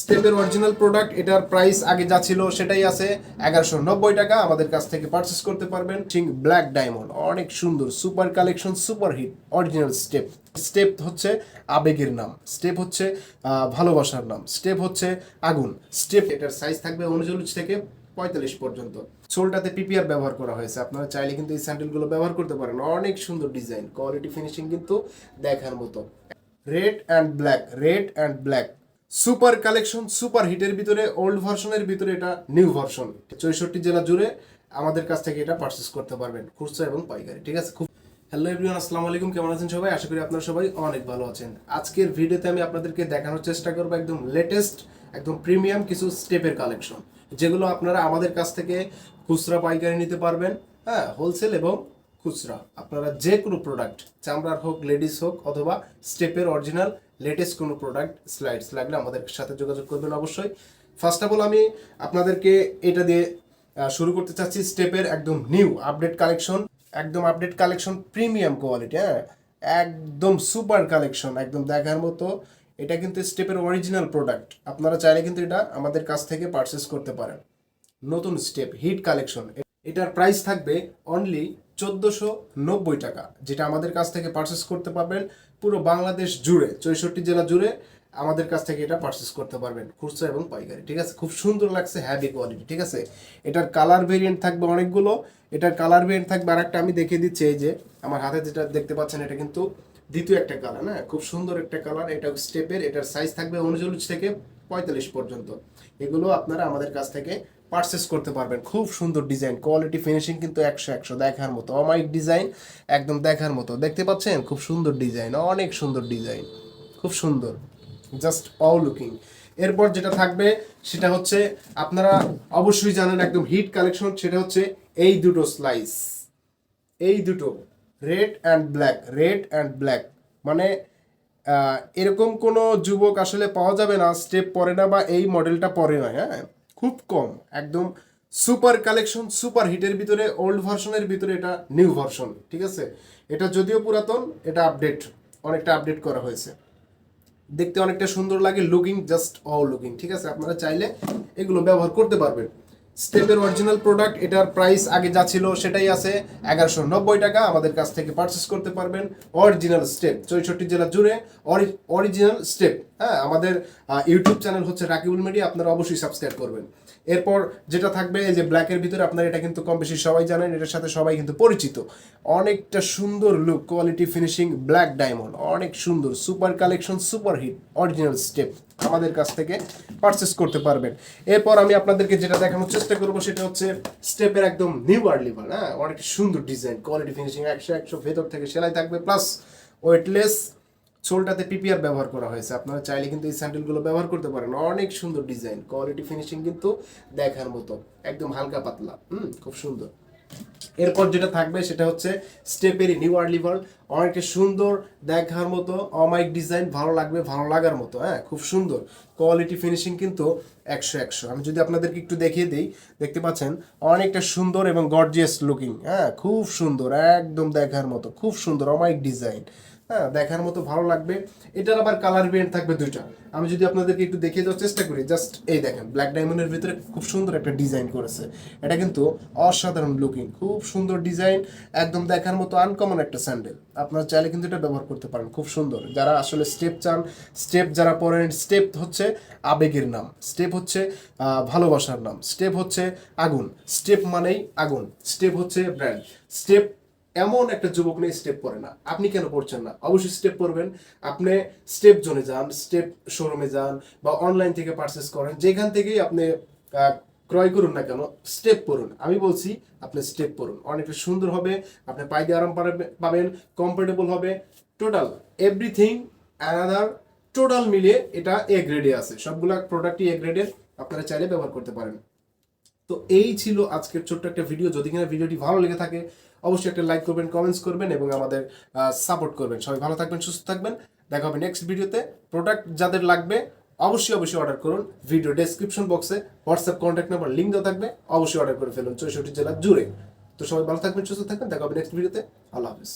স্টেপের original product এটার price আগে যা ছিল সেটাই আছে এগারোশো নব্বই টাকা। আমাদের কাছ থেকে পারচেস করতে পারবেন। ঠিক ব্ল্যাক ডায়মন্ড অনেক সুন্দর super collection super hit original step step হচ্ছে আবেগের নাম। স্টেপ হচ্ছে ভালোবাসার নাম। স্টেপ হচ্ছে আগুন। স্টেপ এটার সাইজ থাকবে উনচল্লিশ থেকে পঁয়তাল্লিশ পর্যন্ত। সোলটাতে পিপিআর ব্যবহার করা হয়েছে। আপনারা চাইলে কিন্তু এই স্যান্ডেলগুলো ব্যবহার করতে পারেন। অনেক সুন্দর ডিজাইন কোয়ালিটি ফিনিশিং কিন্তু দেখার মতো। Red and black red and black super collection, super হিটের ভিতরে, ওল্ড ভার্সনের ভিতরে এটা নিউ ভার্সন। চৌষট্টি জেলা জুড়ে আমাদের কাছ থেকে এটা পারচেস করতে পারবেন, খুচরা এবং পাইকারি, ঠিক আছে? খুব হ্যালো এভরিওয়ান আসসালামু আলাইকুম, কেমন আছেন সবাই? আশা করি আপনারা সবাই অনেক ভালো আছেন। আজকের ভিডিওতে আমি আপনাদেরকে দেখানোর চেষ্টা করব একদম লেটেস্ট একদম প্রিমিয়াম কিছু স্টেপের কালেকশন যেগুলো আপনারা আমাদের কাছ থেকে খুচরা পাইকারি নিতে পারবেন হ্যাঁ হোলসেল এবং খুচরা। আপনারা যে কোনো প্রোডাক্ট চামড়ার হোক লেডিস হোক, অথবা স্টেপের অরিজিনাল লেটেস্ট কোনো প্রোডাক্ট স্লাইডস লাগলে আমাদের সাথে যোগাযোগ করবেন অবশ্যই। ফার্স্ট অফ অল আমি আপনাদেরকে এটা দিয়ে শুরু করতে চাচ্ছি স্টেপের একদম নিউ আপডেট কালেকশন একদম আপডেট কালেকশন প্রিমিয়াম কোয়ালিটি হ্যাঁ? একদম সুপার কালেকশন একদম দেখার মতো। এটা কিন্তু স্টেপের অরিজিনাল প্রোডাক্ট আপনারা চাইলে কিন্তু এটা আমাদের কাছ থেকে পারচেস করতে পারেন। নতুন স্টেপ হিট কালেকশন এটার প্রাইস থাকবে অনলি চোদ্দোশো নব্বই টাকা, যেটা আমাদের কাছ থেকে পারচেস করতে পারবেন পুরো বাংলাদেশ জুড়ে, চৌষট্টি জেলা জুড়ে আমাদের কাছ থেকে এটা পারচেস করতে পারবেন, খুচরা এবং পাইকারি, ঠিক আছে? খুব সুন্দর লাগছে হ্যাভি কোয়ালিটি ঠিক আছে? এটার কালার ভেরিয়েন্ট থাকবে অনেকগুলো, এটার কালার ভেরিয়েন্ট থাকবে আর একটা আমি দেখিয়ে দিচ্ছি, এই যে আমার হাতে যেটা দেখতে পাচ্ছেন, এটা কিন্তু দ্বিতীয় একটা কালার হ্যাঁ? খুব সুন্দর একটা কালার এটা স্টেপের এটার সাইজ থাকবে উনচল্লিশ থেকে পঁয়তাল্লিশ পর্যন্ত। এগুলো আপনারা আমাদের কাছ থেকে পারচেস করতে পারবেন। খুব সুন্দর ডিজাইন কোয়ালিটি ফিনিশিং কিন্তু একশো একশো দেখার মতো। অমাইক ডিজাইন একদম দেখার মতো। দেখতে পাচ্ছেন? খুব সুন্দর ডিজাইন অনেক সুন্দর ডিজাইন খুব সুন্দর। জাস্ট অল লুকিং এরপর যেটা থাকবে, সেটা হচ্ছে, আপনারা অবশ্যই জানেন একদম হিট কালেকশন সেটা হচ্ছে এই দুটো স্লাইস এই দুটো red and black red and black মানে এরকম কোনো যুবক আসলে পাওয়া যাবে না স্টেপ পরে না বা এই মডেলটা পরে না হ্যাঁ? খুব কম। একদম সুপার কালেকশন, সুপার হিটের ভিতরে, ওল্ড ভার্সনের ভিতরে এটা নিউ ভার্সন, ঠিক আছে? এটা যদিও পুরাতন, এটা আপডেট, অনেকটা আপডেট করা হয়েছে। দেখতে অনেকটা সুন্দর লাগে লুকিং জাস্ট অল লুকিং ঠিক আছে? আপনারা চাইলে এগুলো ব্যবহার করতে পারবেন। স্টেপের অরিজিনাল প্রোডাক্ট এটার প্রাইস আগে যা ছিল সেটাই আছে, এগারোশো নব্বই টাকা, আমাদের কাছ থেকে পারচেস করতে পারবেন। অরিজিনাল স্টেপ চৌষট্টি জেলা জুড়ে অরিজিনাল স্টেপ হ্যাঁ আমাদের ইউটিউব চ্যানেল হচ্ছে রাকিবুল মিডিয়া, আপনারা অবশ্যই সাবস্ক্রাইব করবেন। এরপর যেটা থাকবে যে ব্ল্যাকের ভিতরে আপনারা এটা কিন্তু কম বেশি সবাই জানেন, এটার সাথে সবাই কিন্তু পরিচিত। অনেকটা সুন্দর look quality finishing black diamond অনেক সুন্দর super collection super hit original Step আমাদের কাছ থেকে পারচেস করতে পারবেন। এরপর আমি আপনাদেরকে যেটা দেখানোর চেষ্টা করব, সেটা হচ্ছে স্টেপের একদম নিউ আর্লিভার হ্যাঁ অনেক সুন্দর ডিজাইন কোয়ালিটি ফিনিশিং একশো একশো ভেতর থেকে সেলাই থাকবে প্লাস ওয়েটলেস সোলটাতে পিপিআর ব্যবহার করা হয়েছে। আপনারা চাইলে কিন্তু এই স্যান্ডেলগুলো ব্যবহার করতে পারেন। অনেক সুন্দর ডিজাইন, কোয়ালিটি ফিনিশিং কিন্তু দেখার মতো। একদম হালকা পাতলা, হুম, খুব সুন্দর। এরপর যেটা থাকবে সেটা হচ্ছে স্টেপেরি নিউ আর্লিভার অনেকটা সুন্দর দেখার মতো অমাইক ডিজাইন, ভালো লাগবে, ভালো লাগার মতো হ্যাঁ খুব সুন্দর। কোয়ালিটি ফিনিশিং কিন্তু একশো একশো। আমি যদি আপনাদেরকে একটু দেখিয়ে দিই, দেখতে পাচ্ছেন, অনেকটা সুন্দর এবং গর্জিয়াস লুকিং হ্যাঁ খুব সুন্দর, একদম দেখার মতো, খুব সুন্দর অমাইক ডিজাইন। হ্যাঁ দেখার মতো ভালো লাগবে। এটার আবার কালার ভেরিয়েন্ট থাকবে দুইটা। আমি যদি আপনাদেরকে একটু দেখিয়ে দেওয়ার চেষ্টা করি জাস্ট এই দেখেন ব্ল্যাক ডায়মন্ডের ভিতরে খুব সুন্দর একটা ডিজাইন করেছে। এটা কিন্তু অসাধারণ লুকিং খুব সুন্দর ডিজাইন একদম দেখার মতো আনকমন একটা স্যান্ডেল আপনারা চাইলে কিন্তু এটা ব্যবহার করতে পারেন, খুব সুন্দর। যারা আসলে স্টেপ চান স্টেপ যারা পড়েন স্টেপ হচ্ছে আবেগের নাম। স্টেপ হচ্ছে ভালোবাসার নাম। স্টেপ হচ্ছে আগুন। স্টেপ মানেই আগুন। স্টেপ হচ্ছে ব্র্যান্ড স্টেপ এমন একটা যুবক নেই স্টেপ পড়ে না। আপনি কেন পড়ছেন না? অবশ্যই স্টেপ পড়বেন। আপনি স্টেপ জোনে যান স্টেপ শোরুমে যান বা অনলাইন থেকে পারচেস করেন। যেখান থেকেই আপনি ক্রয় করুন না কেন স্টেপ পড়ুন। আমি বলছি, আপনি স্টেপ পড়ুন। অনেকটা সুন্দর হবে, আপনি পায়ে আরাম পাবে- পাবেন কমফোর্টেবল হবে। টোটাল এভরিথিং অ্যানাদার টোটাল মিলিয়ে এটা এ গ্রেডে আছে। সবগুলা প্রোডাক্টই এ গ্রেডের আপনারা চাইলে ব্যবহার করতে পারেন। তো এই ছিল আজকের ছোট্ট একটা ভিডিও যদি কিনা ভিডিওটি ভালো লেগে থাকে, অবশ্যই একটা লাইক করবেন কমেন্টস করবেন এবং আমাদের সাপোর্ট করবেন। সবাই ভালো থাকবেন, সুস্থ থাকবেন। দেখা হবে নেক্সট ভিডিওতে প্রোডাক্ট যাদের লাগবে, অবশ্যই অবশ্যই অর্ডার করুন। ভিডিও ডেসক্রিপশন বক্সে হোয়াটসঅ্যাপ কন্ট্যাক্ট নাম্বার লিঙ্ক দেওয়া থাকবে। অবশ্যই অর্ডার করে ফেলুন। চৌষট্টি জেলা জুড়ে। তো সবাই ভালো থাকবেন, সুস্থ থাকবেন। দেখা হবে নেক্সট ভিডিওতে আল্লাহ হাফিজ।